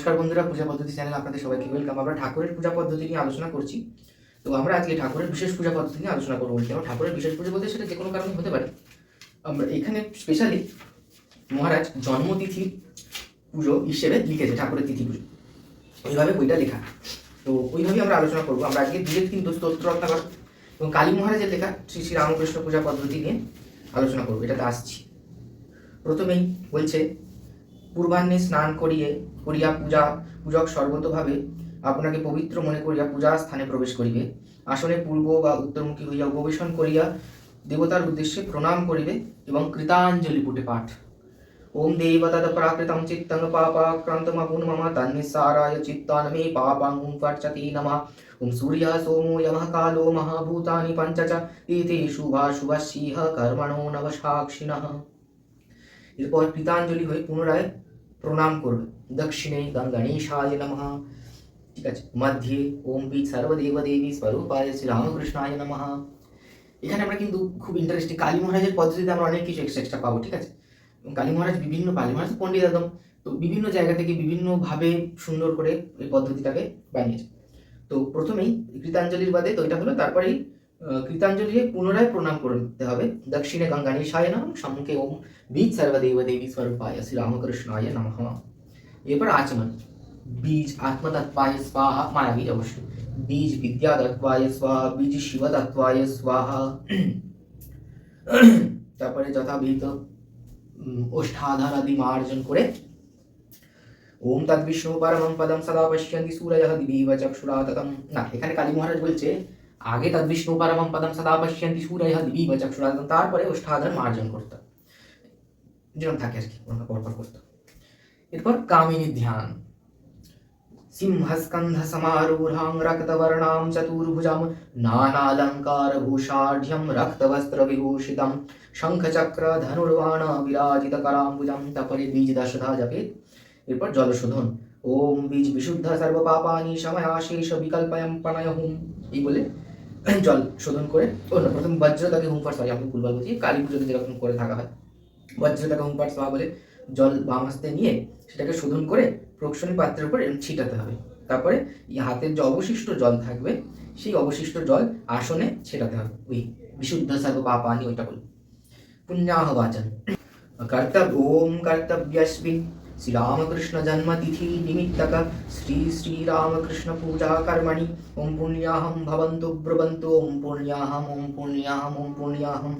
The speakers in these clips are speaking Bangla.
নমস্কার বন্ধুরা, পূজা পদ্ধতি চ্যানেল আপনাদের সবাইকে ওয়েলকাম আমরা ঠাকুরের পূজা পদ্ধতি নিয়ে আলোচনা করছি। তো আমরা আজকে ঠাকুরের বিশেষ পূজা পদ্ধতি নিয়ে আলোচনা করব কেন ঠাকুরের বিশেষ পূজা বলতে সেটা যে কোনো কারণে হতে পারে। আমরা এখানে স্পেশালি মহারাজ জন্মতিথি পুজো হিসেবে লিখেছে, ঠাকুরের তিথি পুজো। ওইভাবে বইটা লেখা। তো ওইভাবেই আমরা আলোচনা করব। আমরা আজকে দুজের কিন্তু স্তোত্র রত্নাকর এবং কালী মহারাজের লেখা শ্রী শ্রী রামকৃষ্ণ পূজা পদ্ধতি নিয়ে আলোচনা করব। এটাতে আসছি। প্রথমেই বলছে পূর্বাহ্নে স্নান করিয়ে করিয়া পূজা, পূজক সর্বতভাবে আপনাকে পবিত্র মনে করিয়া পূজা স্থানে প্রবেশ করিবে। আসনে পূর্ব বা উত্তরমুখী হইয়া উপবেশন করিয়া দেবতার উদ্দেশ্যে প্রণাম করিবে এবং কৃতাঞ্জলি পুটে পাঠ। ওম দেব তদ প্রাকৃতম চিত্তং পাপাক্রান্তমপুন মম তন্নিসারায় চিত্তান মে পাপাং হুম ফর্চতি নমঃ। ওম সূর্য সোমো যমः কালো মহাভূতানি পঞ্চ চ এতে শুভা শুভশিহ কর্মণো নবসাক্ষিণঃ এরপর কৃতাঞ্জলি হয়ে পুনরায় প্রণাম করবে। দক্ষিণে গণেশায় নমঃ। ঠিক আছে। মধ্যে ওম বি সর্বদেব দেবী স্বরূপায় শ্রী রামকৃষ্ণায় নমঃ। এখানে আমরা কিন্তু খুব ইন্টারেস্টিং কালী মহারাজের পদ্ধতিতে আমরা অনেক কিছু এক্সট্রা এক্সট্রা পাবো, ঠিক আছে? এবং কালী মহারাজ বিভিন্ন, কালী মহারাজ পণ্ডিত একদম। তো বিভিন্ন জায়গা থেকে বিভিন্নভাবে সুন্দর করে এই পদ্ধতিটাকে বানিয়েছে। তো প্রথমেই কৃতাঞ্জলির বাদে তো এটা হলো, তারপরেই আহ, কৃতাঞ্জলি পুনরায় প্রণাম করতে হবে। দক্ষিণে গঙ্গানীশায় নাম সম্মুখে ওম বীজ সর্বদেব দেবী স্বরূপায় শ্রী রামকৃষ্ণায় নমঃ। এরপর আচমন। বীজ আত্মতত্ত্বায় স্বাহা মায়াবীজ অবশ্যই। বীজ বিদ্যাতত্ত্বায় স্বাহা বীজ শিবতত্ত্বায় স্বাহা। তারপরে যথাবিহিত উম, ওষ্ঠাধার আদি মার্জন করে ওম তদ বিষ্ণু পরমং পদম সদা পশ্যন্তি সূরয়ঃ দিবিব চক্ষুরাততম না এখানে কালী মহারাজ বলছে আগে তদ বিষ্ণু পদম সদা পশ্যন্তি সূরয়ঃ দিবিব চক্ষুরাততম তারপরে ওষ্ঠাধার মার্জন করতে। যেরকম থাকে আর কি ওরা পরপর করতে। এরপর কামিনী ধ্যান। সিংহস্কন্ধ সমারূঢ়াং রক্তবর্ণাং চতুর্ভুজাং নানালঙ্কারভূষাঢ্যं রক্তবস্ত্রবিভূষিतं শঙ্খচক্র ধনুর্বাণ বিরাজিত করাম্বুজম তারপরে বীজ দশধা জপে এরপর জলশোধন। ওম বীজ বিশুদ্ধ সর্বপাপানি সময়াশেষ বিকল্পয়ম প্রাণায়হুম এই বলে জল শোধন করে, ও না, প্রথম বজ্রতাকে হুমফার সরি আমি ভুলবার বলছি, কালী পুজোতে যেরকম করে থাকা হয় বজ্রতাকে হুমফার সভা বলে জল বাম হস্তে নিয়ে সেটাকে শোধন করে প্রক্ষণী পাত্রের উপর এরম ছিটাতে হবে। তারপরে হাতের যে অবশিষ্ট জল থাকবে, সেই অবশিষ্ট জল আসনে ছেটাতে হবে। ওই বিশুদ্ধ সর্ব পাপানি, ওইটা বল। পুণ্যাহ বাচন কর্তব্য ওম কর্তব্যস্মিন श्री रामकृष्ण जन्मतिथि निमित्तक श्री श्री रामकृष्ण पूजा कर्मणि ओम पुण्याहम भवन्तु, ब्रुवन्तु। ओम पुण्याहम ओम पुण्याहम ओम पुण्याहम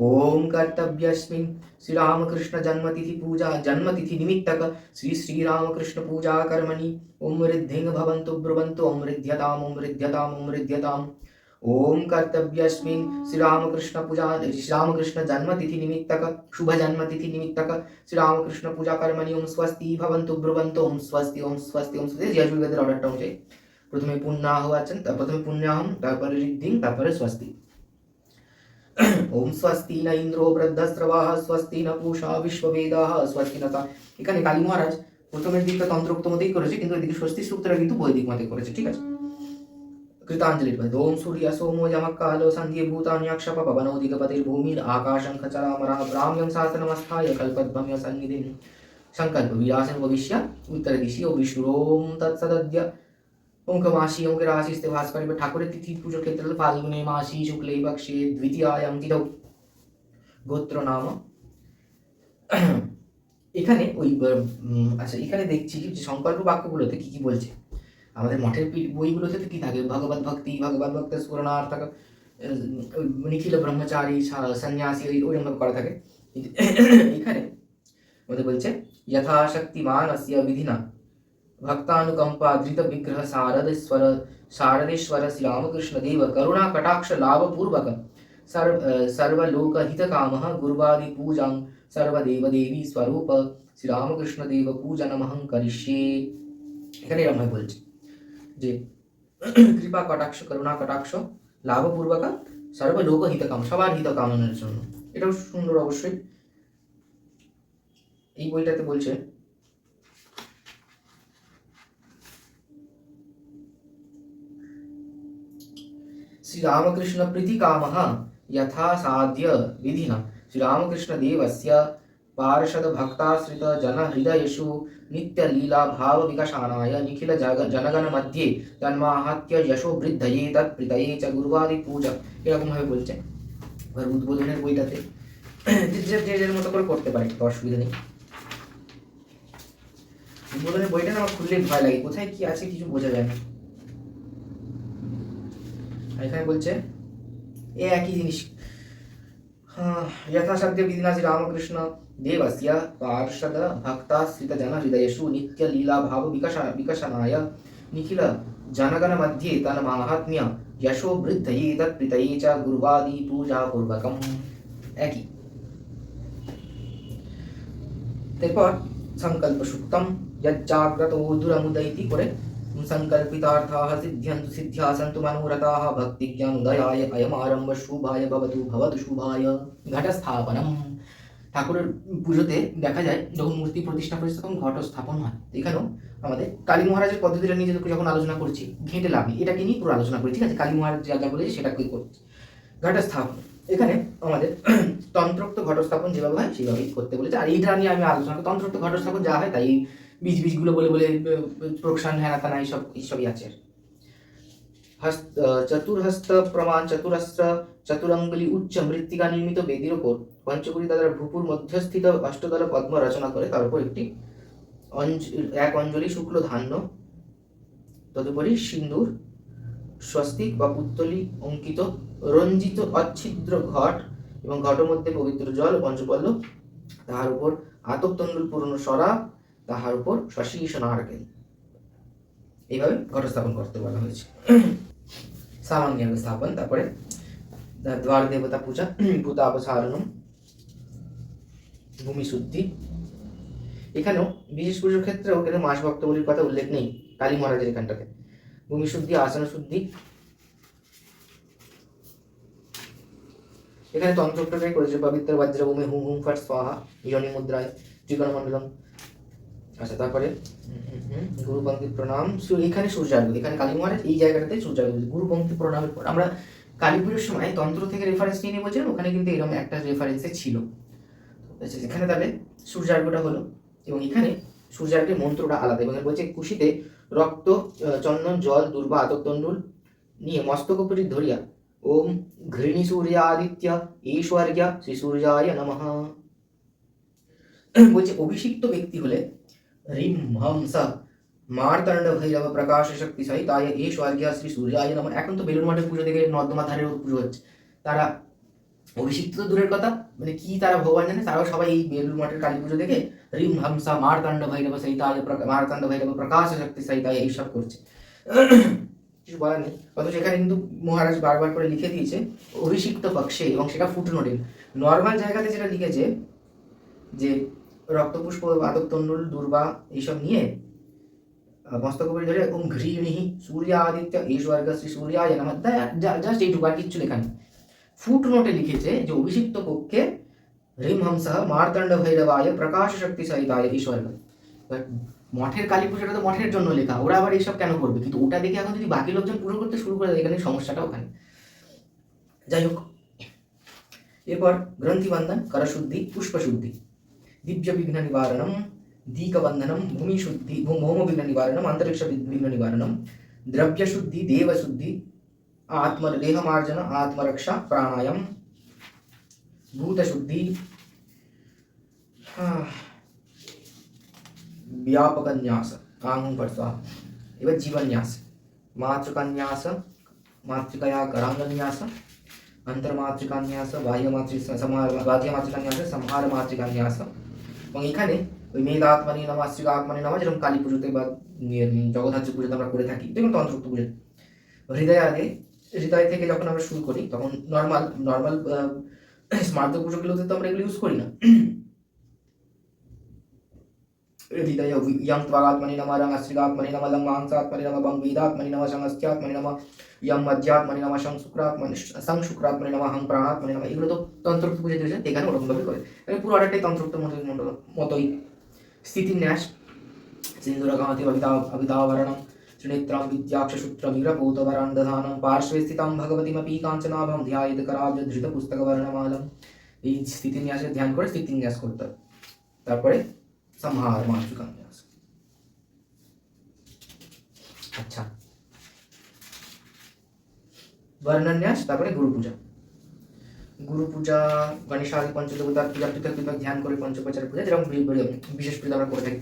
ओम कर्तव्यस्मिन् श्री रामकृष्ण जन्मतिथि पूजा जन्मतिथि निमित्तक श्री श्री रामकृष्ण पूजा कर्मणि ओम वृद्धिं भवन्तु, ब्रुवन्तु। ओम वृद्ध्यताम ओम वृद्ध्यताम ओम वृद्ध्यताम। ओम कर्तव्यस्मिन् श्रीरामकृष्ण पूजा श्रीरामकृष्ण जन्मतिथि निमित्तक शुभ जन्मतिथि निमित्तक श्रीरामकृष्ण पूजा कर्मणि ओम स्वस्ति भवन्तु ब्रुवन्तु ओम स्वस्ति ओम स्वस्ति ওম স্বস্তি। যে আয়ুর্বেদের অর্ডারটা অনুযায়ী প্রথমে পুণ্যাহ আছেন প্রথমে পুণ্যাহম তারপরে ঋদ্ধিং, তারপরে স্বস্তি। ওম স্বস্তি না ইন্দ্র বৃদ্ধস্রবাহ স্বস্তি না পূষা বিশ্ববেদাহ, স্বস্তি না এখানে কালী মহারাজ প্রথমের দিকটা তন্ত্রোক্ত মতেই করেছে, কিন্তু এদিকে স্বস্তি সূত্রটা কিন্তু বৈদিক মতে করেছে, ঠিক আছে? ওম সূর্য সোমো যমক কালো সন্ধ্যে ভূতান্যাক্ষপ পবনৌদিকপতির ভূমির আকাশং খচরামরः ব্রাহ্ম্যং শাসনমস্থায় কল্পদ্ভম্য সন্নিধিম সংকল্প বিরাসন ভবিষ্য উত্তর দিশি ও বিষ্ণুরোম তৎসদদ্য অঙ্ক মাসি অঙ্কের আশিস্তে ভাস্কর এবার ঠাকুরের তিথি পুজোর ক্ষেত্রে ফাল্গুনে মাসি শুক্লে বক্ষে দ্বিতীয়ায়াম তিথৌ গোত্র নাম এখানে ওই আচ্ছা এখানে দেখছি যে সংকল্প বাক্যগুলোতে কি কি বলছে? আমাদের মঠের পি- বইগুলোতে তো কি থাকে ভগবত ভক্তি ভগবত ভক্ত স্মরণার্থক আহ, নিখিল ব্রহ্মচারী সা- সন্ন্যাসী ওই ওইরকম করা থাকে কিন্তু এখানে আমাদের বলছে যথাশক্তিমান অস্য বিধিনা भक्तानुकंपा धृत विग्रह शारदेश्वर शारदेश्वर श्री रामकृष्ण देव करुणा कटाक्ष लाभ पूर्वक सर्व सर्वलोक हित काम गुरुवादि पूजां सर्वदेव देवी स्वरूप শ্রী রামকৃষ্ণ দেব পূজনমহং করিষ্যে এখানে এরকম ভাবে বলছে જે কৃপা কটাক্ষ করুণা কটাক্ষ লাভপূর্বক সর্বলোক হিতকাম সবার হিত কামনার জন্য এটাও সুন্দর অবশ্যই এই বইটাতে বলছে শ্রীরামকৃষ্ণ প্রীতিকামহ যথা সাধ্য বিধিনা শ্রীরামকৃষ্ণদেবস্য भक्ताश्रित जन हृदयेषु नित्य लीला भाव विकशानाय निखिल जग जनगण मध्ये জন্মাহাত্য যশো বৃদ্ধয়ে তৎ প্রীতয়ে চ গুরুবাদি পূজা এরকম ভাবে বলছে এবার উদ্বোধনের বইটাতে যে যে যে যার মতো করে করতে পারে তো অসুবিধা নেই উদ্বোধনের বইটা না আমার খুললে ভয় লাগে কোথায় কি আছে কিছু বোঝা যায় না আর এখানে বলছে এ একই জিনিস यथाशक्य विधिना श्री रामकृष्ण देवस्य पार्षद भक्ताश्रित जन हृदयेषु नित्य लीला भाव विकश विकसनाय निखिल जनगण मध्ये तन माहात्म्य यशो वृद्धये तत्प्रीतये च गुरुवादी पूजा पूर्वकम একই তারপর সংকল্প সুক্তম যজ্জাগ্রত দুরমুদৈতি করে संकल्पितार्थाः सिद्ध्यन्तु सिद्ध्या सन्तु मनोरथाः भक्तिज्ञानोदयाय अयमारम्भ शुभाय भवतु भवतु শুভায় ঘটস্থাপনম ঠাকুরের পুজোতে দেখা যায় যখন মূর্তি প্রতিষ্ঠা করেছে তখন ঘট স্থাপন হয় এখানেও আমাদের কালী মহারাজের পদ্ধতিটা নিয়ে যখন আলোচনা করছি ঘেঁটে লাভ নেই এটাকে নিয়ে পুরো আলোচনা করি ঠিক আছে কালী মহারাজ যা যা বলেছে সেটাকে করছি ঘটস্থাপন এখানে আমাদের তন্ত্রোক্ত ঘটস্থাপন যেভাবে হয় সেভাবেই করতে বলেছে আর এইটা নিয়ে আমি আলোচনা করি তন্ত্রোক্ত ঘটস্থাপন যা হয় তাই বীজ বীজগুলো বলে বলে প্রোকশান হ্যানা তানা এইসব এইসবই আছে। হস্ত চতুর্হস্ত প্রমাণ, চতুরস্র, চতুরঙ্গলি উচ্চ মৃত্তিকা নির্মিত বেদির ওপর পঞ্চকুড়ি দাদার ভূপুর মধ্যস্থিত অষ্টদল পদ্ম রচনা করে। তার উপর একটি এক অঞ্জলি শুক্ল ধান্য, তদুপরি সিন্দুর, স্বস্তিক বা পুত্তলি অঙ্কিত, রঞ্জিত অচ্ছিদ্র ঘট এবং ঘটের মধ্যে পবিত্র জল ও পঞ্চপল্লব তাহার উপর আতপ তণ্ডুল পূর্ণ সরা তাহার উপর শশীষ নারকেল এইভাবে ঘট স্থাপন করতে বলা হয়েছে। সামান্য স্থাপন, তারপরে দ্বার দেবতা পূজা ভূতাপসারণম ভূমি শুদ্ধি। এখানেও বিশেষ পুজোর ক্ষেত্রেও কিন্তু মাস ভক্তগুলির কথা উল্লেখ নেই কালী মহারাজের এখানটাতে। ভূমি শুদ্ধি, আসন শুদ্ধি। এখানে তন্ত্রটাই করেছে পবিত্র বজ্রভূমি, হুম হুম ফট স্বাহা ইয়নি মুদ্রায় ত্রিকোণ মণ্ডলম আচ্ছা তারপরে? গুরু পঙ্ক্তি প্রণাম। এখানে সূর্যার্ঘ এখানে কালী এই জায়গাটাতে সূর্যার্ঘ গুরু পঙ্ক্তি প্রণামের পর। আমরা কালী পুজোর সময় তন্ত্র থেকে রেফারেন্স নিয়ে বলছিলাম ওখানে কিন্তু এরকম একটা রেফারেন্সে ছিল। আচ্ছা এখানে তাহলে সূর্যার্ঘটা হলো, এবং এখানে সূর্যার্ঘের মন্ত্রটা আলাদা। এবং বলছে, কুশিতে রক্ত চন্দন, জল, দুর্বা আতকতণ্ডুল নিয়ে মস্তক উপরি ধরিয়া, ওম ঘৃণী সূর্য আদিত্য ঈশ্বর্য শ্রী সূর্যায় নমঃ। বলছে, অভিষিক্ত ব্যক্তি হলে রিম হম স মারতাণ্ড ভৈরব প্রকাশ শক্তি সহিতায় এ স্বর্গীয় শ্রী সূর্যায় নমঃ এখন তো বেলুর মঠের পুজো দেখে নর্দমা ধারের পুজো হচ্ছে। তারা অভিষিক্ত তো দূরের কথা মানে কি তারা ভগবান জানে? তারাও সবাই এই বেলুর মঠের কালী পুজো দেখে রিম হামসা মারতাণ্ড ভৈরব সহিতায় মারতাণ্ড ভৈরব প্রকাশ শক্তি সহিতায় এইসব করছে। কিছু বলার নেই। অথচ এখানে কিন্তু মহারাজ বারবার করে লিখে দিয়েছে, অভিষিক্ত পক্ষে, এবং সেটা ফুটনোটে নর্মাল জায়গাতে যেটা লিখেছে, যে রক্তপুষ্প আদক তণ্ডুল দুর্বা এইসব নিয়ে মস্তক ধরে ওম ঘৃণী সূর্য আদিত্য ঈশ্বর্গ শ্রী সূর্যায় নমঃ জাস্ট এইটুকু আর কিচ্ছু লেখা নেই। ফুট নোটে লিখেছে যে, অভিষিক্ত পক্ষে হ্রিম হংস মার্তণ্ড ভৈরবায় প্রকাশ শক্তি সহিতায় ঈশ্বর্গ But মঠের কালী পুজোটা তো মঠের জন্য লেখা, ওরা আবার এইসব কেন করবে? কিন্তু ওটা দেখে এখন যদি বাকি লোকজন পুজো করতে শুরু করে এখানে সমস্যাটা ওখানে। যাই হোক, এরপর গ্রন্থিবন্ধন, করশুদ্ধি, পুষ্পশুদ্ধি। दिव्य विघ्न निवारण दीक बंधनम भूमि शुद्धि भूम विघ्न निवारण अंतरिक्ष विघ्न निवारण द्रव्य शुद्धि देवशुद्धि आत्म देहमार्जन आत्मरक्ष, प्राणायाम, भूतशुद्धि हाँ, व्यापक न्यास आंगुम पर एवं जीवन न्यास मातृकान्यास, मातृकया करांगन्यास, अंतर्मातृकान्यास, बाह्यमातृ, समार, बाह्यमातृकान्यास संहार मातृकान्यास এবং এখানে ওই মেয়েদা আত্মানি নামা শ্রীকাত্মানি নামা যেরকম কালী পুজোতে বা জগদ্ধাত্রী পুজোতে আমরা করে থাকি যেমন তন্ত্রক্ত পুজো। হৃদয় আগে, হৃদয় থেকে যখন আমরা শুরু করি, তখন নর্মাল নর্মাল স্মার্ত পুজোগুলোতে তো আমরা এগুলো ইউজ করি না। হৃদয় ইয়ং ত্বাগাত্মনি নমঃ রং অশ্রিগাত্মনি নমঃ লং মাংসাত্মনি নমঃ বং বেদাত্মনি নমঃ সংস্ত্যাত্মনি নমঃ ইয়ং মজ্জাত্মনি নমঃ সং শুক্রাত্মনি সং শুক্রাত্মনি নমঃ হং প্রাণাত্মনি নমঃ এগুলো তো তন্ত্রোক্ত পুজো দিয়েছে এখানে ওরকম ভাবে করে এখানে পুরো অর্ডারটাই তন্ত্রোক্ত মতো- মতো- মতোই স্থিতিন্যাস সিন্দুরকামতি অবিতা অবিতাবরণম त्रिनेत्रं विद्याक्षसूत्रमिरपूतवरान् दधानं पार्श्वे स्थितां भगवतीमपि काञ्चनाभं ध्यायेत् कराब्जधृतपुस्तकवर्णमालम् এই স্থিতিন্যাসের ধ্যান করে স্থিতিন্যাস করতে হবে তারপরে সংহার মাতৃকান্যাস আচ্ছা। বর্ণন্যাস তারপরে গুরু পূজা। গুরু পূজা গণেশাদি পঞ্চদেবতার পূজা পৃথক পৃথক ধ্যান করে পঞ্চপ্রচারের পূজা যেরকম বিশেষ পূজা আমরা করে থাকি।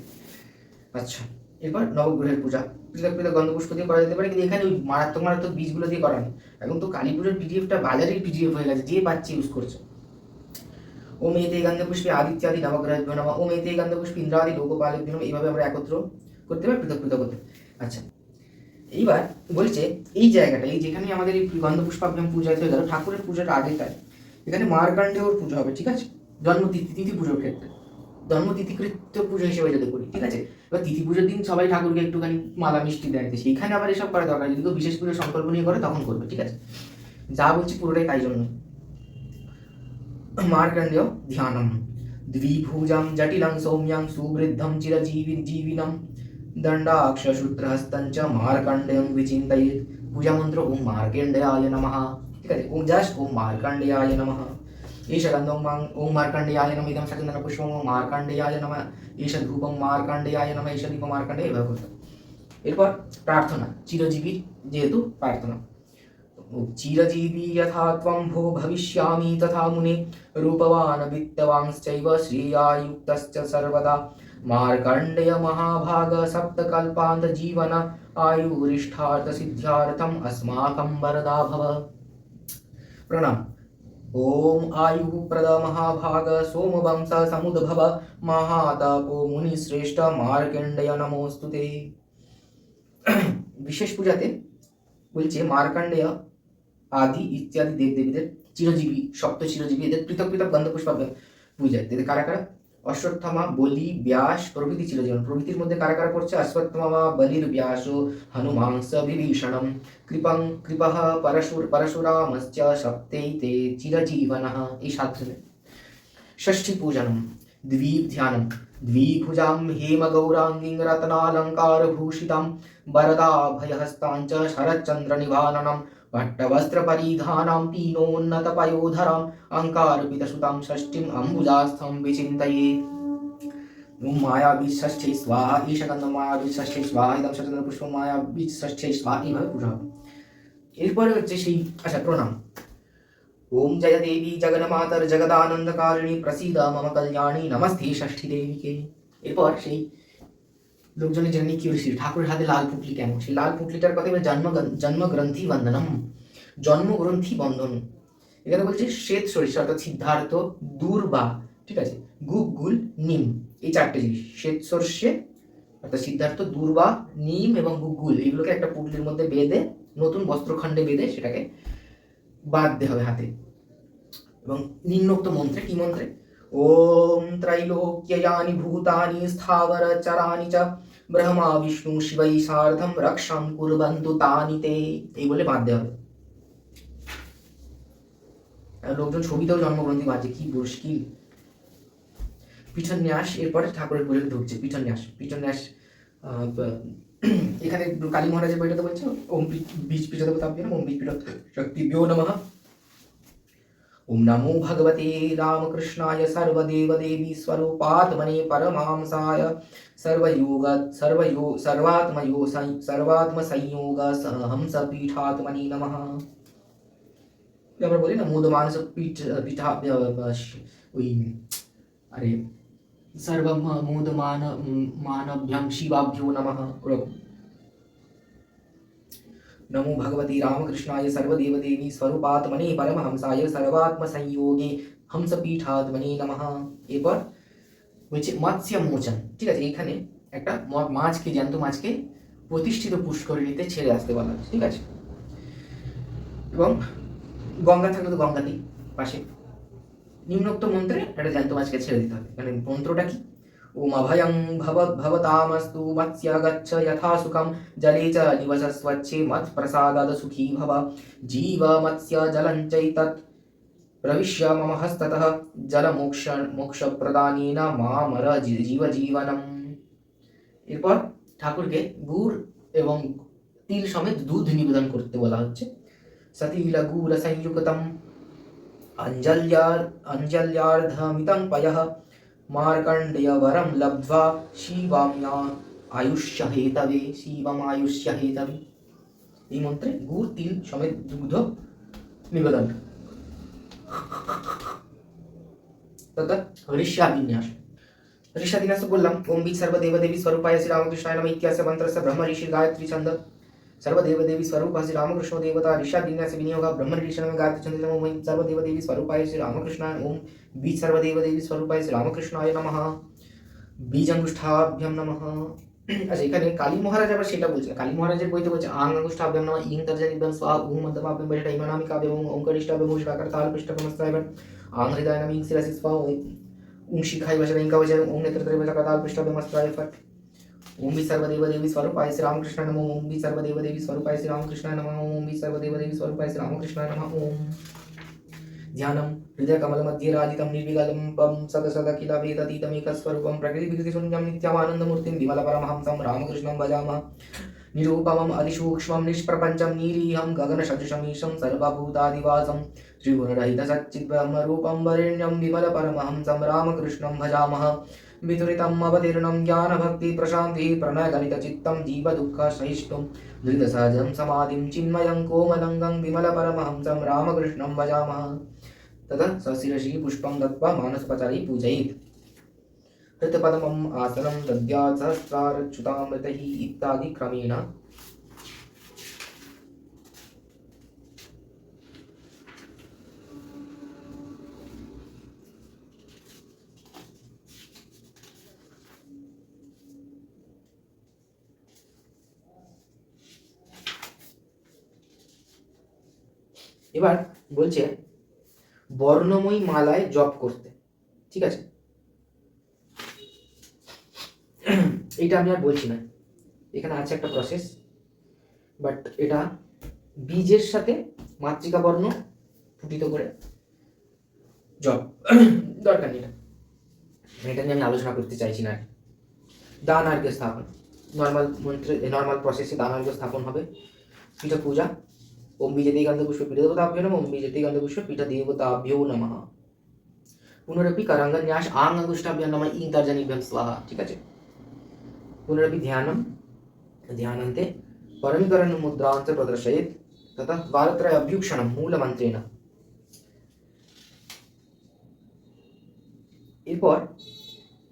আচ্ছা এরপর নবগ্রহের পূজা। পৃথক পৃথক গন্ধপুষ্প দিয়ে করা যেতে পারে কিন্তু এখানে ওই মারাত্মক মারাত্মক বীজগুলো দিয়ে করা নেই এখন তো কালী পুজোর পিডিএফটা বাজারের পিডিএফ হয়ে গেছে যে পাচ্ছে ইউজ করছে। ওম এতে গন্ধপুষ্পে আদিত্যাদি নবগ্রহেভ্য নম ওম এতে গন্ধপুষ্পে ইন্দ্রাদি লোকপালেভ্য নম এইভাবে আমরা একত্র করতে পারি, পৃথক পৃথক করতে আচ্ছা এইবার বলছে এই জায়গাটা, এই যেখানে আমাদের এই গন্ধপুষ্পাভ্যাম পূজা হয়ে গেল ঠাকুরের পুজোর আগেটায় এখানে মার্কাণ্ডেয়র পুজো হবে, ঠিক আছে? জন্মতিথি তিথি পুজোর ক্ষেত্রে, জন্মতিথিকৃত পুজো হিসেবে যদি করি, ঠিক আছে? এবার তিথি পুজোর দিন সবাই ঠাকুরকে একটুখানি মালা মিষ্টি দেয় সেইখানে আবার এসব করা দরকার, যদি বিশেষ পুজোর সংকল্প নিয়ে করে, তখন করবে, ঠিক আছে? যা বলছি পুরোটাই তাই জন্য। मार्कण्ड्य ध्यानम। द्विभुजं जटिलं सौम्यं सुवृद्धं चिरजीविजीविनं দণ্ডাক্ষসূত্রহস্তঞ্চ মার্কাণ্ডেয়ং বিচিন্তয়িত পূজা মন্ত্র ওম মার্কেণ্ডেয়ায় নমঃ ঠিক আছে ওম জাস্ট ওম মার্কাণ্ডেয়ায় নমঃ ईशगंध ओं मार्कंडेयाय नम। इदम शगंधन पुष्पम ओम मार्कंडेयाय नम। ईश ধূপম মার্কাণ্ডেয়ায় নম ईश দীপ মার্কাণ্ডেয় এভাবে করতে এরপর প্রার্থনা চিরজীবীর যেহেতু প্রার্থনা चिरजीवी यथा भो भविष्यामि तथा मुने रूपवान वित्तवांश्चैव श्रेया सर्वदा। मार्कण्डय महाभाग सप्तकल्पांत जीवन आयुरिष्ठार्थ आयुरिष्ठार्थसिद्ध्यार्थम् अस्माकं वरदा भव प्रणाम। ओम आयु प्रद महाभाग सोम वंश समुद्भव महातापो मुनि श्रेष्ठ नमोऽस्तु नमोस्तुते विशेष पूजाते বলছে মার্কাণ্ডেয় আদি ইত্যাদি দেবদেবীদের চিরজীবী সপ্ত চিরজীবী এদের পৃথক পৃথক গন্ধপুষ্প পূজা এদের কারা কারা অশ্বত্থামা বলি ব্যাস প্রভৃতি ছিল যেমন প্রভৃতির মধ্যে কারা কারা পড়ছে অশ্বত্থামা বলির ব্যাস হনুমাংস বিভীষণম কৃপং কৃপः পরশুর পরশুরামশ্চ সপ্তৈতে চিরজীবনः এই সাত জনে ষষ্ঠী পূজনম দ্বীপ ধ্যানম দ্বিভুজাं हेमगौराङ्गीं रत्नालङ्कारभूषितां वरदाभयहस्तां च शरच्चन्द्रनिवारणं पट्टवस्त्रपरिधानां पीनोन्नतपयोधराम् अङ्कारपितसुतां षष्ठीम् अम्बुजास्थं विचिन्तयेत् ॐ মায়াবীজ ষষ্ঠী স্বাহা ঈশাকান্ত মায়াবীজ ষষ্ঠী স্বাহা ইদম সচন্দ্র পুষ্প মায়াবীজ ষষ্ঠী স্বাহা এইভাবে পূজা হবে এরপরে হচ্ছে সেই আচ্ছা প্রণাম ওম জয় দেবী জগন্মাতার জগদানন্দকারিণী প্রসীদ মম কল্যাণী নমস্তে ষষ্ঠী দেবীকে এরপর সেই লোকজনের জন্য কিউরিসি ঠাকুরের হাতে লাল পুটলি কেন সেই লাল পুটলিটার কথা এবার জন্ম জন্মগ্রন্থি বন্দনম জন্মগ্রন্থি বন্ধন এখানে বলছে শ্বেত সরিষা অর্থাৎ সিদ্ধার্থ দুর্বা ঠিক আছে গুপ গুল নিম এই চারটে জিনিস। শ্বেত সর্ষে অর্থাৎ সিদ্ধার্থ, দুর্বা, নিম এবং গুগুল এগুলোকে একটা পুটলির মধ্যে বেঁধে, নতুন বস্ত্রখণ্ডে বেঁধে সেটাকে বাঁধতে হবে হাতে। এবং নিম্নোক্ত মন্ত্রে কি মন্ত্রে? ওম ত্রৈলোক্যয়ানি ভূতানি স্থাবর চরানি চ ব্রহ্মা, বিষ্ণু শিবৈ সার্ধম রক্ষাম কুরবন্তু তানি তে। এই বলে বাঁধতে হবে লোকজন ছবিতেও জন্মগ্রন্থি বাঁধছে কি মুশকিল পিঠন্যাস, এরপরে ঠাকুরের পুজোতে ঢুকছে। পিঠন্যাস পিঠন্যাস এখানে কালী মহারাজের বইটাতে বলছে? ওম বীজ পিঠতে তাপ্যেন ওম বীজ পিঠ শক্তিভ্যো নমঃ। ওম নমো ভগবতে রামকৃষ্ণায় সর্বদেবদেবী स्वरूपात्मने परमांसाय सर्वयोग सर्वयो सर्वात्मयो सं- सर्वात्म संयोग हंस पीठात्मने नमः যে আমরা বলি না মুদ মানস পীঠ পিঠা ওই আরে সর্ব মুদ মান মানভ্যং শিবাভ্যো নমঃ ওরকম ভগবতে রামকৃষ্ণায় সর্বদেবদেবী স্বরূপাত্মনে পরমহংসায় সর্বাত্ম সংযোগে হংসপীঠাত্মনে নমঃ এরপর বলছে মৎস্য মোচন ঠিক আছে, এখানে একটা মাছকে, জ্যান্ত মাছকে প্রতিষ্ঠিত পুষ্করিণীতে ছেড়ে আসতে বলা হচ্ছে ঠিক আছে? এবং গঙ্গা থাকলে তো গঙ্গাতেই পাশে। নিম্নোক্ত মন্ত্রে একটা জ্যান্ত মাছকে ছেড়ে দিতে হবে। মানে মন্ত্রটা কি? ওম অভয়ং ভব ভবতামস্তু মৎস্য গচ্ছ যথা সুখম জলে চ নিবসস্বচ্ছে মৎ প্রসাদাদ সুখী ভব জীব মৎস্য জলং চৈতৎ প্রবিশ্য মম হস্ততঃ জল মোক্ষ মোক্ষ প্রদানেন মামর জীব জীবনম এরপর ঠাকুরকে গুড় এবং তিল সমেত দুধ নিবেদন করতে বলা হচ্ছে। সতিল গুড় সংযুক্তম অঞ্জল্যার অঞ্জল্যার্ধমিতং পয়ঃ मार्कण्डयवरं लब्ध्वा শিবাম্যা আয়ুষ্য হেতবে শিবম আয়ুষ্য হেতবে এই মন্ত্রে গুড় তিল সমেত দুগ্ধ নিবেদন তথা হরিষ্যা বিন্যাস ঋষাদিনাস বললাম ওম বিক সর্বদেবদেবী স্বরূপায় শ্রী রামকৃষ্ণায় নম ইতিহাস মন্ত্রস্য ব্রহ্ম ঋষি গায়ত্রী ছন্দ సర్వదేవదేవి స్వరూప శ్రీ రామకృష్ణ దేవత రిషా దిన్యాస వినియోగ బ్రహ్మనిరీక్షణ గాతి చంద్రమ ఓం సర్వదేవదేవి స్వరూపాయ శ్రీ రామకృష్ణ ఓం బీజ్ సర్వదేవదేవి స్వరూపాయ శ్రీ రామకృష్ణాయ నమ বীজাঙ্গুষ্ঠাভ্যাম নমঃ আচ্ছা এখানে কালী মহারাজ আবার সেটা বলছে। কালী মহারাজের বইতে বলছে আং আঙ্গুষ্ঠাভ্যাম নমঃ, ইং তর্জনিভ্যাম স্বা উম মধ্যমাভ্যাম বৈঠা ইমানামিকাভ্যাম ওম ওঙ্কারিষ্ঠাভ্যাম উষাকার তাল পৃষ্ঠভ্যামস্তাভ্যাম আং হৃদয় নমি ইং শিরাসি স্বা ওম উং শিখাই বসা ইঙ্কা বসা ওম নেত্রত্রে বসা কাতাল পৃষ্ঠভ্যামস্তাভ্যাম ओम भी सर्वदेव देवी स्वरूपाय श्री रामकृष्ण नमो ओम भी सर्वदेव देवी स्वरूपाय श्री रामकृष्ण नमः ओम भी देवी स्वरूपाय श्री रामकृष्ण नमः ओम। ध्यानं हृदय कमल मध्ये राजितं निर्विकल्पं सद सद किल वेदतीतमेकस्वरूपं प्रकृति विकृति शून्यं नित्यमानन्दमूर्तिं विमल परमहंसं रामकृष्णं भजामः। निरूपमम्, अतिसूक्ष्मं, निष्प्रपञ्चं, नीरीहं गगनसदृशमीशं सर्वभूतादिवासं, त्रिगुणरहितसच्चिद्ब्रह्मरूपं, वरेण्यं, विमलपरमहंसं, रामकृष्णं भजामः। वितुरितम् अवतीर्णं ज्ञानभक्तिप्रशान्तिः प्रणयगलितचित्तं जीवदुःखसहिष्णुं धृतसहजं समाधिं चिन्मयं कोमलङ्गं विमलपरमहंसं रामकृष्णं भजामः ततः सशिरसि पुष्पं दत्त्वा मानसपचारी पूजयेत्। हृतपदमम् आसनं दद्यात् सहस्रारच्युतामृतैः इत्यादि क्रमेण এবার বলছে, বর্ণময়ী মালায় জপ করতে। ঠিক আছে? এটা আমি আর বলছি না। এখানে আছে একটা প্রসেস বাট এটা বীজের সাথে মাতৃকা বর্ণ ফুটিত করে জব দরকার নেই এটা। এটা নিয়ে আমি আলোচনা করতে চাইছি না দান আর্ঘ্য স্থাপন। নর্মাল মন্ত্রে নর্মাল প্রসেসে দান আর্ঘ্য স্থাপন হবে। পীঠ পূজা। ओम्बीजतिगन्धपुष्पपीठदेवताभ्यो पीठदेवताभ्यो नमः। পুনরপি করাঙ্গন্যাস আঙ্গুষ্ঠাভ্যাম নমঃ ইং তর্জনীভ্যাম স্বাহা ঠিক আছে পুনরপি ধ্যান ধ্যানন্তে পরমীকরণ মুদ্রান্ত প্রদর্শয়েত ততঃ ভারত্রয় অভ্যুক্ষণম মূলমন্ত্রেণ এরপর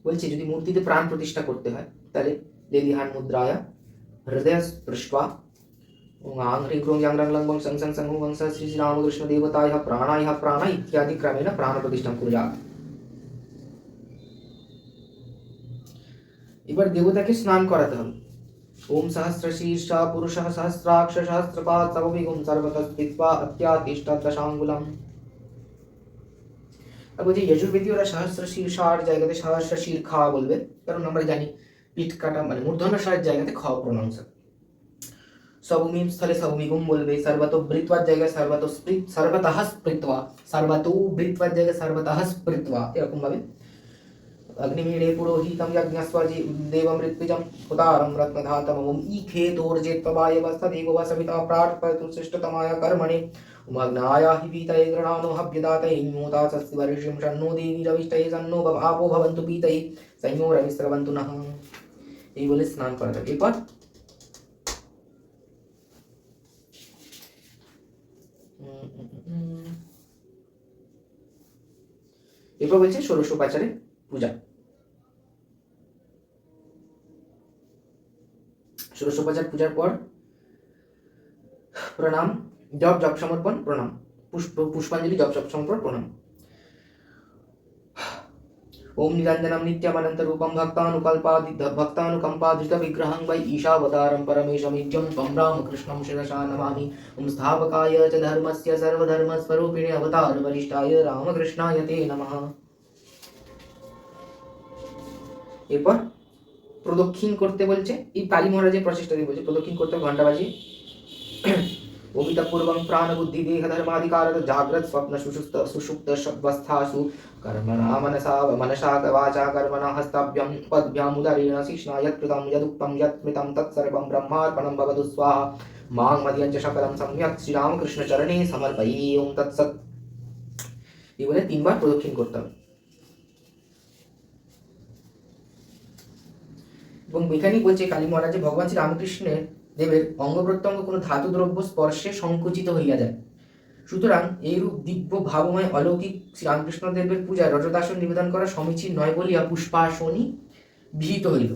বলছে, যদি মূর্তিতে প্রাণ প্রতিষ্ঠা করতে হয়, তাহলে লেলিহান মুদ্রায় হৃদয় পৃষ্ঠা ओम आंग ह्रीं क्रों यांग रंग लंग बंग संग संग संग वंग स श्री रामकृष्ण देवताय प्राणाय प्राण इत्यादि क्रमेण प्राण प्रतिष्ठां कुर्यात् এবার দেবতাকে স্নান করাতে হবে ওম সহস্র শীর্ষ পুরুষ সহস্রাক্ষ সহস্রপাদ সর্ববিগুম সর্বত স্থিত্বা অত্যাতিষ্ঠ দশাঙ্গুলম আর বলছি যজুর্বেদী ওরা সহস্র শীর্ষার জায়গাতে সহস্র শীর্ষা বলবে কারণ আমরা জানি পিঠ কাটা মানে মূর্ধন্যসারের জায়গাতে খ প্রনাউন্স সবুমিম স্থলে সবুমিগুম বলবে সর্বতো বৃত্বার জায়গায় সর্বতো স্পৃত সর্বতঃ স্পৃত্বা সর্বতো বৃত্বার জায়গায় সর্বতঃ স্পৃত্বা এরকম ভাবে अग्निमीणे पुरोहितं यज्ञस्वजि देवमृत्विजं हुतारं रत्नधातममुम् ईखेतोर्जेत्पवायवस्थदेव वा सविता प्रार्थपयतु श्रेष्ठतमाय कर्मणे उमग्नाया हि पीतये गृणानो हव्यदातये न्यूता सस्ति वर्षिं शन्नो देवी रविष्टये सन्नो आपो भवन्तु पीतये संयो रविस्रवन्तु नः এই বলে স্নান করা যাবে এরপর এরপর বলছে ষোড়শোপাচারে পূজা। ষোড়শোপচার পূজার পর প্রণাম, জপ জপ, সমর্পণ, প্রণাম। পুষ্প, পুষ্পাঞ্জলি, জপ জপ, সমর্পণ, প্রণাম। ओम निरंजनम नित्यमनंत रूपम भक्तानुकल्पादि भक्तानुकंपादित विग्रहं वै ईशावतारं परमेशमित्यं त्वं राम कृष्णं शिरसा नमामि ओम स्थापकाय च धर्मस्य सर्वधर्म स्वरूपिणे अवतार वरिष्ठाय रामकृष्णाय ते नमः এরপর প্রদক্ষিণ করতে বলছে ई কালী মহারাজের প্রচেষ্টা দিয়ে বলছে প্রদক্ষিণ করতে ঘণ্টা বাজিয়ে ओमितपूर्वं प्राणबुद्धिदेहधर्माधिकारत जाग्रत् स्वप्न सुषुप्त सुषुप्तवस्थासु कर्मणा मनसा मनसा वाचा कर्मणा हस्ताभ्यां पद्भ्याम् उदरेण शिष्णा यत्कृतं यदुक्तं यत्स्मृतं तत्सर्वं ब्रह्मार्पणं भवतु स्वाहा मां मदीयं च सकलं सम्यक् শ্রীরামকৃষ্ণচরণে সমর্পয়ি ওম তৎসৎ এই বলে তিনবার প্রদক্ষিণ করতে হবে এবং এখানেই বলছে কালী মহারাজ যে ভগবান শ্রী রামকৃষ্ণের দেবের অঙ্গ প্রত্যঙ্গ কোনো ধাতু দ্রব্য স্পর্শে সংকুচিত হইয়া যায়। সুতরাং এইরূপ দিব্য ভাবময় অলৌকিক শ্রীরামকৃষ্ণ দেবের পূজায় রজদাসন নিবেদন করা সমীচীন নয় বলিয়া পুষ্পাসনী বিহিত হইল।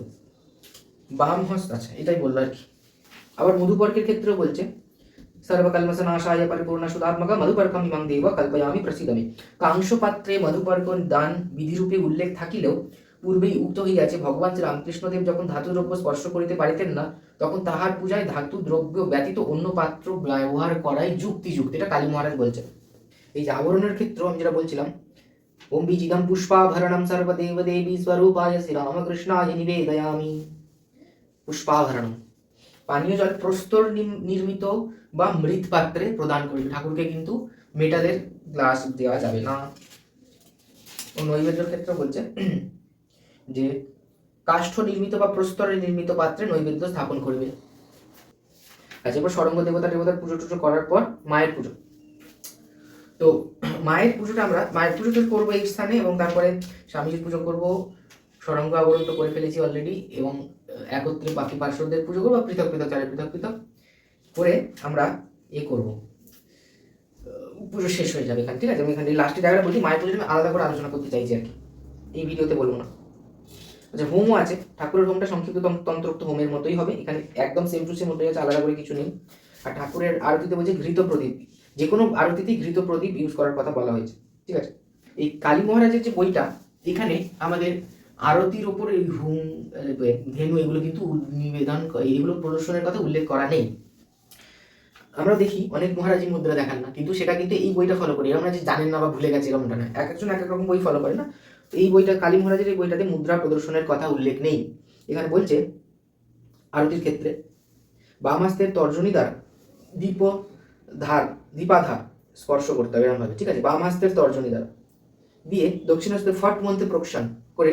বাম হস্ত আচ্ছা এটাই বলল আর কি। আবার মধুপর্কের ক্ষেত্রেও বলছে, সর্বকল্মসনাশায় পরিপূর্ণ সুধাত্মক মধুপর্কম ইমাং দেব কল্পয়ামি প্রসিদমি। কাংশ পাত্রে মধুপর্ক দান বিধিরূপে উল্লেখ থাকিলেও পূর্বেই উক্ত হইয়াছে ভগবান শ্রী রামকৃষ্ণদেব যখন ধাতু দ্রব্য স্পর্শ করিতে পারিতেন না, তখন তাহার পূজায় ধাতু দ্রব্য ব্যতীত অন্য পাত্র ব্যবহার করাই যুক্তিযুক্ত এটা কালী মহারাজ বলছেন। এই যে আবরণের ক্ষেত্রে আমি যেটা বলছিলাম, ওম বিজিদম পুষ্পাভরণম সর্বদেব দেবী স্বরূপায় শ্রী রামকৃষ্ণায় নিবেদয়ামি। পুষ্পাভরণম, পানীয় জল প্রস্তর নির্মিত বা মৃৎ পাত্রে প্রদান করিবে। ঠাকুরকে কিন্তু মেটালের গ্লাস দেওয়া যাবে না। ও নৈবেদ্যের ক্ষেত্রে বলছে যে কাষ্ঠ নির্মিত বা প্রস্তরে নির্মিত পাত্রে নৈবেদ্য স্থাপন করবে। আচ্ছা এবার সরঙ্গ দেবতা দেবতার পুজো টুজো করার পর মায়ের পুজো। তো মায়ের পুজোটা আমরা, মায়ের পুজোটা করব এই স্থানে এবং তারপরে স্বামীজির পুজো করব, সরঙ্গ আবরণ তো করে ফেলেছি অলরেডি এবং একত্রে বাকি পার্শ্বদের পুজো করব পৃথক পৃথক, চারে পৃথক পৃথক করে আমরা এ করব। পুজো শেষ হয়ে যাবে এখানে ঠিক আছে আমি এখানে লাস্টে জায়গাটা বলছি, মায়ের পুজো আমি আলাদা করে আলোচনা করতে চাইছি আর কি। এই ভিডিওতে বলব না। আচ্ছা হোমও আছে। ঠাকুরের হোমটা সংক্ষিপ্ত তন- তন্ত্রোক্ত হোমের মতোই হবে। এখানে একদম সেম টু সেম মতোই আছে আলাদা করে কিছু নেই। আর ঠাকুরের আরতিতে বলছে ঘৃত প্রদীপ। যে কোনো আরতিতেই ঘৃত প্রদীপ ইউজ করার কথা বলা হয়েছে। ঠিক আছে? এই কালী মহারাজের যে বইটা, এখানে আমাদের আরতির ওপর এই হুম ধেনু এগুলো কিন্তু নিবেদন এগুলো প্রদর্শনের কথা উল্লেখ করা নেই। আমরা দেখি, অনেক মহারাজি মুদ্রা দেখান না, কিন্তু সেটা কিন্তু এই বইটা ফলো করি। আমরা যে জানেন না বা ভুলে গেছে এরকমটা না। এক একজন এক এক রকম বই ফলো করে না। এই বইটা কালী মহারাজের, এই বইটাতে মুদ্রা প্রদর্শনের কথা উল্লেখ নেই। এখানে বলছে, আরতির ক্ষেত্রে, বামাস্তের তর্জনী তর্জনীদার দীপ ধার, দীপাধার স্পর্শ করতে হবে এরকমভাবে, ঠিক আছে? বামাস্তের তর্জনীদার দিয়ে দক্ষিণাস্তের ফট মন্ত্রে প্রোকশন করে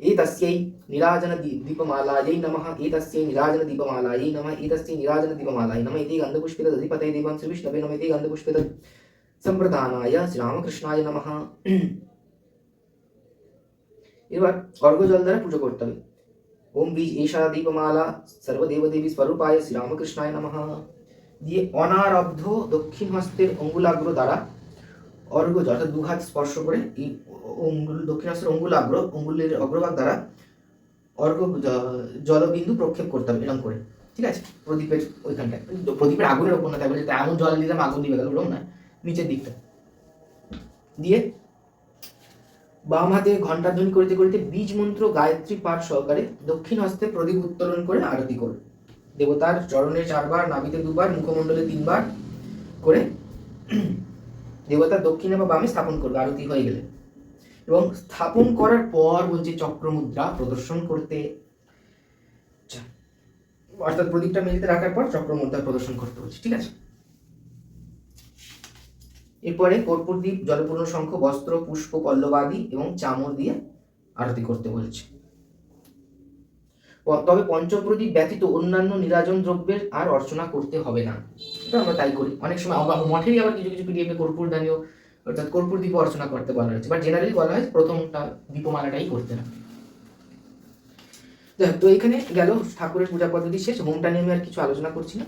এ তস্যই নিরাজন দীপমালায়ৈ নমঃ এ তস্যই নিরাজন দীপমালায়ৈ নমঃ এ তস্যই নিরাজন দীপমালায় নম ইতি গন্ধপুষ্পিত দধিপতে দেবং শ্রী বিষ্ণবে নমঃ গন্ধপুষ্পিত সম্প্রদানায় শ্রীরামকৃষ্ণায় নমঃ। এবার অর্ঘ জল দ্বারা পুজো করতে হবে। ওম বীজ ঈশা দীপমালা, সর্বদেবদেবী স্বরূপায় শ্রীরামকৃষ্ণায় নমঃ। দিয়ে অনারব্ধ দক্ষিণ হস্তের অঙ্গুলাগ্র দ্বারা অর্ঘ জল অর্থাৎ দুহাত স্পর্শ করে এই অঙ্গুল, দক্ষিণ হস্তের অঙ্গুলাগ্র, অঙ্গুলের অগ্রভাগ দ্বারা অর্ঘ জলবিন্দু প্রক্ষেপ করতে হবে এরকম করে। ঠিক আছে? প্রদীপের ওইখানটায়। প্রদীপের আগুনের ওপর না বলে এমন জল দিলাম আগুন নিবে গেল ওরকম না নিচের দিকটা। দিয়ে বাম হাতে ঘণ্টাধ্বনি করিতে করিতে বীজ মন্ত্র গায়ত্রী পাঠ সহকারে দক্ষিণ হস্তে প্রদীপ উত্তোলন করে আরতি করবে দেবতার চরণে চারবার নাভিতে দুবার মুখমণ্ডলে তিনবার করে দেবতার দক্ষিণে বা বামে স্থাপন করবে আরতি হয়ে গেলে। এবং স্থাপন করার পর বলছে চক্র মুদ্রা প্রদর্শন করতে। আচ্ছা, অর্থাৎ প্রদীপটা মেঝেতে রাখার পর চক্র মুদ্রা প্রদর্শন করতে বলছে ঠিক আছে? এরপরে কর্পূর দ্বীপ, জলপূর্ণ শঙ্খ, বস্ত্র, পুষ্প, পল্লবাদি এবং চামর দিয়ে আরতি করতে বলছে তবে পঞ্চপ্রদীপ ব্যতীত অন্যান্য নিরাজন দ্রব্যের আর অর্চনা করতে হবে না। এটা আমরা তাই করি। অনেক সময় মঠেরই আবার কিছু কিছু পিডিএফে কর্পূর দানীয়, অর্থাৎ কর্পূর দ্বীপ অর্চনা করতে বলা হয়েছে বাট জেনারেলি বলা হয় প্রথমটা দীপমালাটাই করতে না তো এখানে গেল ঠাকুরের পূজা পদ্ধতি শেষ হোমটা নিয়ে আমি আর কিছু আলোচনা করছি না।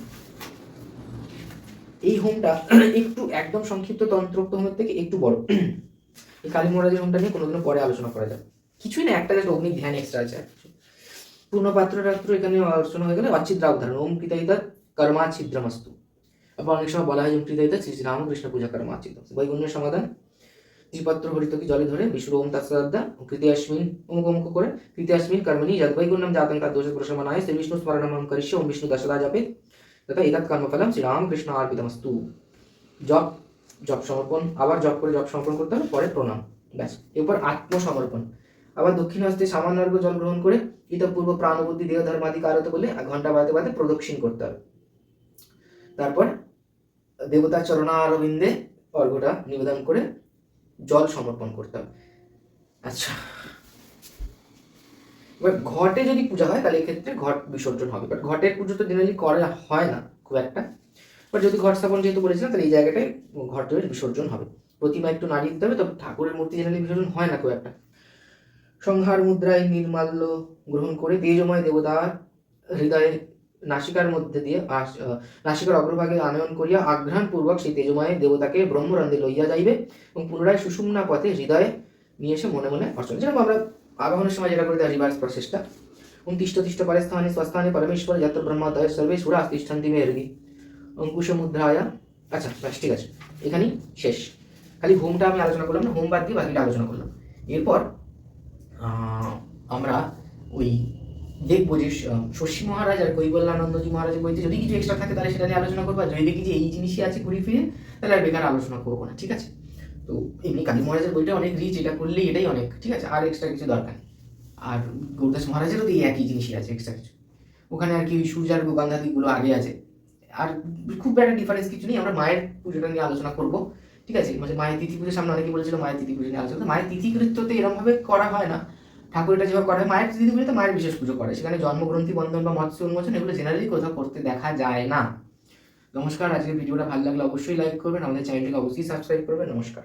এই হোমটা একটু একদম সংক্ষিপ্ত তন্ত্রোক্ত হোমের থেকে একটু বড়। এই কালী মহারাজের হোমটা নিয়ে কোনোদিনও পরে আলোচনা করা যাবে কিছুই না, একটা জাস্ট অগ্নি ধ্যান এক্সট্রা আছে। আর কিছু। পূর্ণ পাত্র রাত্র এখানে আলোচনা হয়ে গেলে অচ্ছিদ্রা উদাহরণ ওম কৃতাইতা কর্মা ছিদ্রমস্তু। আবার অনেক সময় বলা হয় যে কৃতাইতা শ্রী রামকৃষ্ণ পূজা কর্মা ছিদ্র বৈগুণ্যের সমাধান, ত্রিপত্র হরিতকি জলে ধরে, বিষ্ণু ওম তৎসদ্দা কৃতিয়াস্মিন অমুক অমুক করে কৃতি কৃতিয়াস্মিন কর্মণি যদ বৈগুণ্যম জাতং তদ্দোষ প্রশমনায় শ্রী বিষ্ণু স্মরণম করিষ্য, ওম বিষ্ণু দশদা জপে তথা এতৎ কর্মফলম শ্রী রামকৃষ্ণ অর্পিতমস্তু জপ জপ সমর্পণ, আবার জপ করে জপ সমর্পণ করতে হবে, পরে প্রণাম। ব্যাস এরপর আত্মসমর্পণ। আবার দক্ষিণ হস্তে সামান্য অর্ঘ্য জল গ্রহণ করে ইতপূর্ব প্রাণবুদ্ধি দেহ ধর্মাদি কারত বলে ঘণ্টা বাজতে বাজতে প্রদক্ষিণ করতে হবে। তারপর দেবতার চরণারবিন্দে অর্ঘ্যটা নিবেদন করে জল সমর্পণ করতে হবে। আচ্ছা এবার ঘটে যদি পূজা হয়, তাহলে এক্ষেত্রে ঘট বিসর্জন হবে। বাট ঘটের পুজো তো জেনারেলি করা হয় না, খুব একটা। বাট যদি ঘট স্থাপন যেহেতু বলেছিলাম, তাহলে এই জায়গাটায় ঘটের বিসর্জন হবে। প্রতিমা একটু নাড়িয়ে দিতে হবে, তবে ঠাকুরের মূর্তি জেনারেলি বিসর্জন হয় না খুব একটা। সংহার মুদ্রায় নির্মাল্য গ্রহণ করে তেজময় দেবতার হৃদয়ে নাসিকার মধ্যে দিয়ে নাসিকার অগ্রভাগে আনয়ন করিয়া আঘ্রাণ পূর্বক সেই তেজময় দেবতাকে ব্রহ্মরন্ধে লইয়া যাইবে এবং পুনরায় সুষুম্না পথে হৃদয়ে নিয়ে এসে মনে মনে অর্চন। যেরকম আমরা আবাহনের সময় যেটা করে রিভার্স প্রসেসটা উনতিষ্ঠ তিষ্ঠ পরে স্থানে, স্বস্থানে পরমেশ্বর যত ব্রহ্মদয় সর্বে সুরা তিষ্ঠন্তি মে হৃদি অঙ্কুশ মুদ্রায়া আচ্ছা ব্যাস, ঠিক আছে। এখানেই শেষ। খালি হোমটা আমি আলোচনা করলাম না, হোম বাদ দিয়ে বাকিটা আলোচনা করলাম। এরপর আমরা ওই দেখব যে শশী মহারাজ আর কৈবল্যানন্দজি মহারাজের বইতে যদি কিছু এক্সট্রা থাকে, তাহলে সেটা নিয়ে আলোচনা করব। আর যদি দেখি যে এই জিনিসই আছে ঘুরে ফিরে তাহলে আর বেকার আলোচনা করব না, ঠিক আছে? তো এমনি কালী মহারাজের বইটা অনেক রিচ এটা করলে এটাই অনেক, ঠিক আছে? আর এক্সট্রা কিছু দরকার আর গৌরদাস মহারাজেরও তো এই একই জিনিসই আছে এক্সট্রা কিছু। ওখানে আর কি ওই সূর্যার গঙ্গাদিগুলো আগে আছে। আর খুব একটা ডিফারেন্স কিছু নেই, আমরা মায়ের পুজোটা নিয়ে আলোচনা করব, ঠিক আছে? মানে মায়ের তিথি পুজোর সামনে অনেকে বলেছিল মায়ের তিথি পুজো নিয়ে আলোচনা। মায়ের তিথি কৃত্যতে এরকমভাবে করা হয় না। ঠাকুরটা যেভাবে করা হয়, মায়ের তিথি পুজোতে মায়ের বিশেষ পুজো করে। সেখানে জন্মগ্রন্থি, বন্ধন বা মৎস্য উন্মোচন, এগুলো জেনারেলি কোথাও করতে দেখা যায় না। নমস্কার, আজকের ভিডিওটা ভালো লাগলে অবশ্যই লাইক করবেন। আমাদের চ্যানেলটিকে অবশ্যই সাবস্ক্রাইব করবেন। নমস্কার।